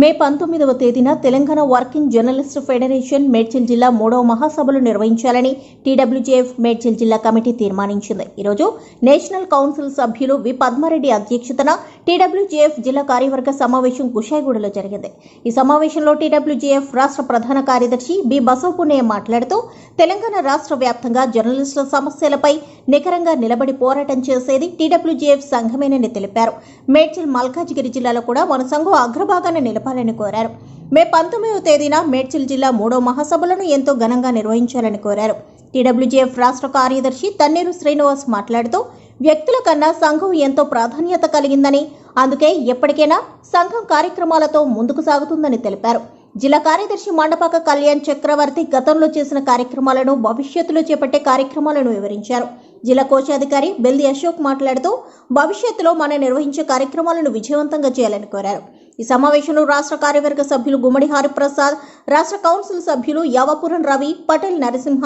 మే పంతొమ్మిదవ తేదీన Telangana working journalist federation Medchal జిల్లా మూడవ మహాసభలు నిర్వహించాలని టీడబ్ల్యూజేఎఫ్ మేడ్చల్ జిల్లా కమిటీ తీర్మానించింది. ఈరోజు నేషనల్ కౌన్సిల్ సభ్యులు వి. పద్మారెడ్డి అధ్యక్షతన టీడబ్ల్యూజేఎఫ్ జిల్లా కార్యవర్గ సమావేశం కుషాయిగూడలో జరిగింది. ఈ సమావేశంలో టీడబ్ల్యూజేఎఫ్ రాష్ట్ర ప్రధాన కార్యదర్శి బి. బసవపున్నయ్య మాట్లాడుతూ తెలంగాణ రాష్ట్ర వ్యాప్తంగా జర్నలిస్టుల సమస్యలపై నికరంగా నిలబడి పోరాటం చేసేది టీడబ్ల్యూజేఎఫ్ సంఘమేనని తెలిపారు. మేడ్చల్ మల్కాజిగిరి జిల్లాలో కూడా మన సంఘం అగ్రభాగాన్ని జరపాలని కోరారు. మే పంతొమ్మిదవ తేదీన మేడ్చల్ జిల్లా మూడో మహాసభలను ఎంతో ఘనంగా నిర్వహించాలని కోరారు. టీడబ్ల్యూజీఎఫ్ రాష్ట్ర కార్యదర్శి తన్నేరు శ్రీనివాస్ మాట్లాడుతూ వ్యక్తుల కన్నా సంఘం ఎంతో ప్రాధాన్యత కలిగిందని అందుకే ఎప్పటికైనా సంఘం కార్యక్రమాలతో ముందుకు సాగుతుందని తెలిపారు. జిల్లా కార్యదర్శి మండపాక కళ్యాణ్ చక్రవర్తి గతంలో చేసిన కార్యక్రమాలను భవిష్యత్తులో చేపట్టే కార్యక్రమాలను వివరించారు. జిల్లా కోశాధికారి బెల్ది అశోక్ మాట్లాడుతూ భవిష్యత్తులో మనం నిర్వహించే కార్యక్రమాలను విజయవంతంగా చేయాలని కోరారు. ఈ సమావేశంలో రాష్ట్ర కార్యవర్గ సభ్యులు గుమ్మడి హరిప్రసాద్ రాష్ట్ర కౌన్సిల్ సభ్యులు యావపురం రవి పటేల్ నరసింహ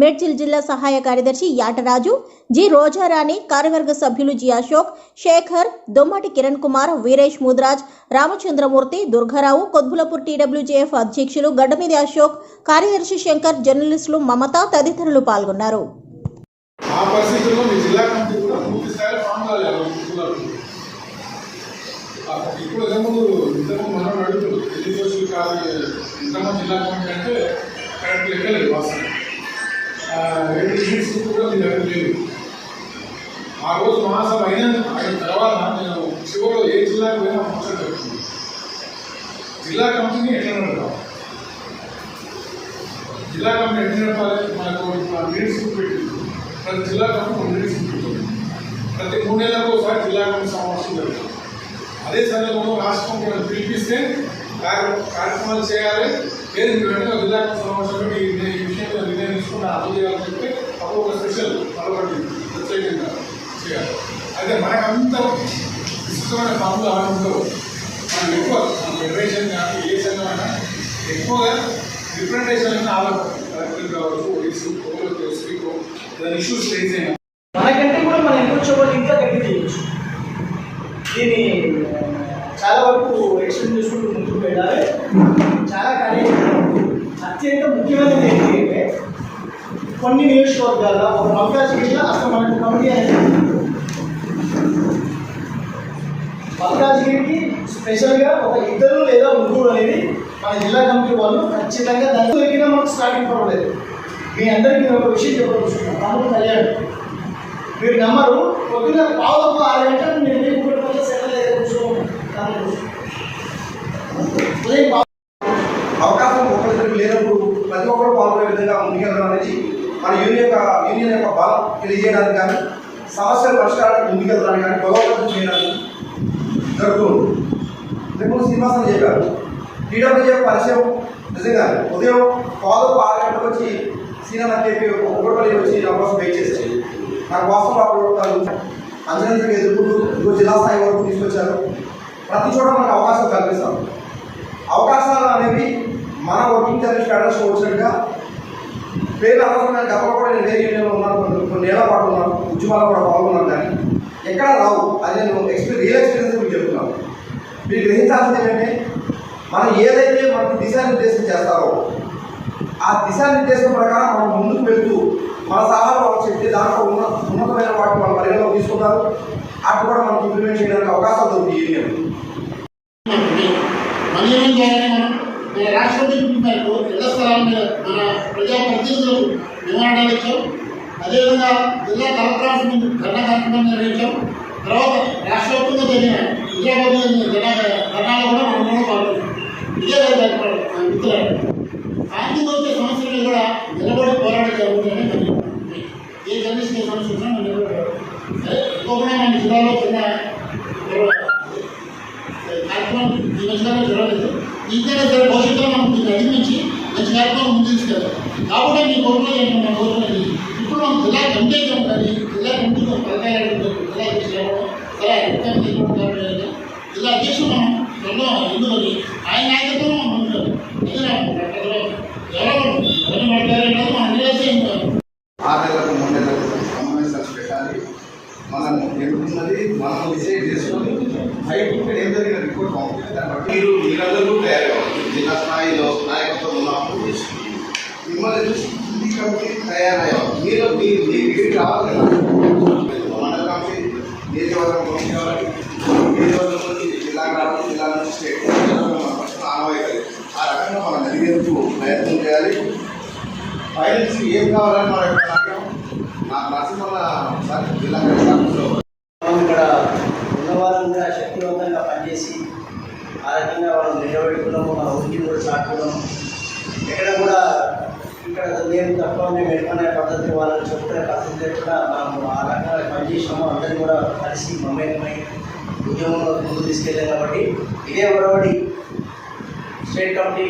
మేడ్చిల్ జిల్లా సహాయ కార్యదర్శి యాటరాజు జి రోజారాణి కార్యవర్గ సభ్యులు జి అశోక్ శేఖర్ దొమ్మటి కిరణ్ కుమార్ వీరేష్ ముద్రాజ్ రామచంద్రమూర్తి దుర్గారావు కొద్బులపూర్ టీడబ్ల్యూజేఎఫ్ అధ్యక్షులు గడ్డమీది అశోక్ కార్యదర్శి శంకర్ జర్నలిస్టులు మమత తదితరులు పాల్గొన్నారు. ఆ పరిస్థితుల్లో మీ జిల్లా కమిటీ కూడా పూర్తి స్థాయిలో ఫామ్ కాలేదు ఇప్పుడు ఇంతకుముందు ఇంతకుముందు మనం అడుగుతున్నాం ఎన్ని రోజులు కాదు ఇంతకుముందు జిల్లా కమిటీ అంటే కరెక్ట్ లెక్కలేదు వాస్తవం రెండు యూనిట్స్ కూడా మీ దగ్గర లేదు ఆ రోజు మహాసభ అయిన అయిన తర్వాత నేను చివరిలో ఏ జిల్లాకు పోయినా ముచ్చట చెప్తుంది జిల్లా కమిటీని ఎట్లా నడపాలి? జిల్లా కమిటీ ఎట్లా నడపాలి? మనకు మీటింగ్స్ పెట్టింది ప్రతి జిల్లా కమిటీ మీటింగ్స్ పెట్టింది ప్రతి మూడు నెలలకు ఒకసారి జిల్లా కమిటీ సమావేశం జరుగుతుంది. అదే సందర్భంలో రాష్ట్రం మనం పిలిపిస్తే కార్యక్రమాలు చేయాలి. లేదు మీరు వెంటనే ఒక జిల్లా కమిటీ ఈ విషయంలో నిర్ణయం తీసుకుని అమలు చేయాలని చెప్తే అప్పుడు ఒక స్పెషల్ మరొకటి ప్రత్యేకంగా చేయాలి. అయితే మనకంత విస్తృతమైన పనులు అలా మనం ఎక్కువ మన ఫెడరేషన్ కానీ ఏ సంఘం ఎక్కువగా రిప్రజెంటేషన్ ఆలోచన కావచ్చు ఓడిసి ఒకరు స్పీకర్ ఏదైనా ఇష్యూస్ రేజ్ అయినా. మనకంటే కూడా మనం ఎక్కువ వచ్చేవాళ్ళు ఇంకా గట్టి చేయొచ్చు దీన్ని చాలా వరకు ఎక్స్టెండ్ చేసుకుంటూ ముందుకు వెళ్ళాలి. చాలా కానీ అత్యంత ముఖ్యమైనది ఏంటంటే కొన్ని నియోజకవర్గాల్లో ఒక మల్కాజ్గిరిలో అసలు మనకు కమిటీ అనేది ఉంది. మల్కాజ్గిరికి స్పెషల్గా ఒక ఇద్దరు లేదా ముగ్గురు అనేది మన జిల్లా కమిటీ వాళ్ళు ఖచ్చితంగా దాని దొరికినా మనకు స్టార్టింగ్ పర్వాలేదు మీ అందరికీ నేను ఒక విషయం చెప్పదలుచుకున్నాను. తమ్ముడు కళ్యాణ్. మీరు నమ్మరు పొద్దున్న పావులకు ఆరు గంటలకు నేను మీకు కూడా కొంచెం సెటిల్ అయ్యే కూర్చోను అవకాశం ఒకరికి లేనప్పుడు ప్రతి ఒక్కరు పాల్గొనే విధంగా ముందుకెళ్ళడం అనేది మన యూనియన్ యొక్క బలం తెలియజేయడానికి కానీ సమస్యల పరిష్కారానికి ముందుకెళ్ళడానికి కానీ బలోపేతం చేయడానికి జరుగుతుంది. ఇంతకుముందు శ్రీనివాసం చెప్పారు టీడబ్ల్యూజే పరిచయం నిజంగా ఉదయం పాలు ఆరు గంటలకు వచ్చి సీనియర్ అని చెప్పి ఒకటి వచ్చి నా కోసం వెయిట్ చేశారు. నా కోసం అప్పుడు అంచనాలకు ఎదుర్కొంటూ ఇంకో జిల్లా స్థాయి వరకు తీసుకొచ్చారు. ప్రతి చోట మనకు అవకాశం కల్పిస్తాం. అవకాశాలు అనేవి మన వర్కింగ్ జర్నలిస్ట్ ఫెడరేషన్ వచ్చినట్టుగా పేరు అనవసరంగా గతంలో కొన్ని పాటు ఉన్నాను ఉద్యమాలు కూడా పాల్గొన్నాను కానీ ఎక్కడ రావు? అది నేను ఎక్స్పీరియన్స్ రియల్ ఎక్స్పీరియన్స్ మీకు చెప్తున్నాను. మీరు గ్రహించాల్సింది ఏంటంటే మనం ఏదైతే మనకు దిశానిర్దేశం చేస్తారో ఆ దిశానిర్దేశం ప్రకారం మనం ముందుకు వెళ్తూ మన సహాయం వాళ్ళకి చెప్తే దాంట్లో ఉన్న ఉన్నతమైన వాటిని మన పరిగణలో తీసుకుంటారు. అటు కూడా మనకి ఇంప్లిమెంట్ చేయడానికి అవకాశాలు దొరుకుతాయి ఈ యూనియన్. మళ్ళీ ఏం చేయాలి మనం? మన రాష్ట్రపతి మేరకు ఇళ్ళ స్థలాల మీద మన ప్రజాప్రతినిధులకు ఇచ్చాం అదేవిధంగా జిల్లా కలెక్టర్ ఆఫీస్ ముందు ధర్నా కార్యక్రమం నిర్వహించాం. తర్వాత రాష్ట్ర వ్యాప్తంగా జరిగిన హైదరాబాద్ జిల్లా ధర్నాలు కూడా మనం కూడా పాల్గొన్నాం ఇదే కాదు మిత్రులు. ఆర్థిక వచ్చే సమస్యలు కూడా నిలబడి పోరాటం జరుగుతుందని ఏ జర్నలిస్ట్ ఏ సమస్య ఉన్నా మనం నిలబడి సరే మన జిల్లాలో చిన్న కార్యక్రమం ఈ మధ్యకాలంలో జరగలేదు. ఇంకా సరే భవిష్యత్తులో మనం దీన్ని అధిగమించి మంచి కార్యక్రమం ముందు తీసుకెళ్తాం. కాబట్టి మీ కోరికలో ఏంటంటే మన కోరుకునేది మనం జిల్లా కమిటీ ఉండాలి జిల్లా కమిటీలో పథకాలు జిల్లా అధ్యక్షులు జిల్లా అధికారులు తీసుకుంటారు జిల్లా అధ్యక్షులు మనం త్వరలో ఎందుకని ఆయన నాయకత్వం మనం ఉంటారు అదే ఎవరో ఎవరు మాట్లాడారు మనం నిరాశ ఉంటాం ఆరు నెలలకు మూడు నెలలకు సమావేశాలు పెట్టాలి. మనం ఎన్నుకున్నది మనం డిసైడ్ చేసుకొని ఏం జరిగిన రిపోర్ట్ కూడా దాన్ని బట్టి మీరు మీరందరూ తయారు జిల్లా స్థాయిలో నాయకత్వం ఉన్నప్పుడు మిమ్మల్ని చూసి ఈ తయారయ్యాం మీరు మీ మీ దగ్గరికి రావాలి కదా? నియోజకవర్గం కావాలి నియోజకవర్గం నుంచి జిల్లాకు రావడం జిల్లా నుంచి స్టేట్ ఆనవాయితీ ఆ రకంగా మనం జరిగేందుకు ప్రయత్నం చేయాలి. ఫైనల్స్ ఏం కావాలని మన యొక్క నాట్యం సార్ జిల్లా కలెక్టర్లో. మనం ఇక్కడ ఉన్నవారంగా శక్తివంతంగా పనిచేసి ఆ రకంగా మనం నిలబెట్టుకున్నాము మన ఉనికి కూడా చాటుకున్నాము ఎక్కడ కూడా ఇక్కడ నేను తక్కువ మేము ఎట్లనే పద్ధతి వాళ్ళని చెప్తే పద్ధతి కూడా మనము ఆ రకంగా పనిచేసినాము అందరినీ కూడా కలిసి మమేకమై ఉద్యమంలో ముందుకు తీసుకెళ్ళాం కాబట్టి ఇదే ఒడబడి స్టేట్ కమిటీ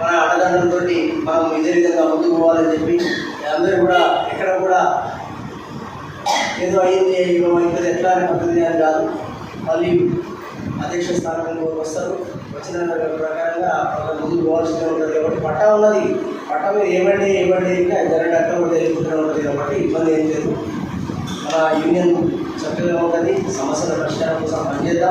మన అన్నదండలతో మనం ఇదే విధంగా ముందుకు పోవాలని చెప్పి అందరూ కూడా ఎక్కడ కూడా ఏదో అయింది ఏదో ఎట్లా అని పద్ధతి అని కాదు. మళ్ళీ అధ్యక్ష స్థానంలో వస్తారు. వచ్చిన ప్రకారంగా ముందుకు పోవాల్సిన పట్టా ఉన్నది. పట్టా మీద ఏమండి ఏమండి ఇంకా జరగడం అక్కడ కూడా జరుగుతూనే ఉంటుంది కాబట్టి ఇబ్బంది ఏం లేదు. మన యూనియన్ చక్కగా ఉంటుంది సమస్యల పరిష్కారం కోసం పనిచేద్దాం.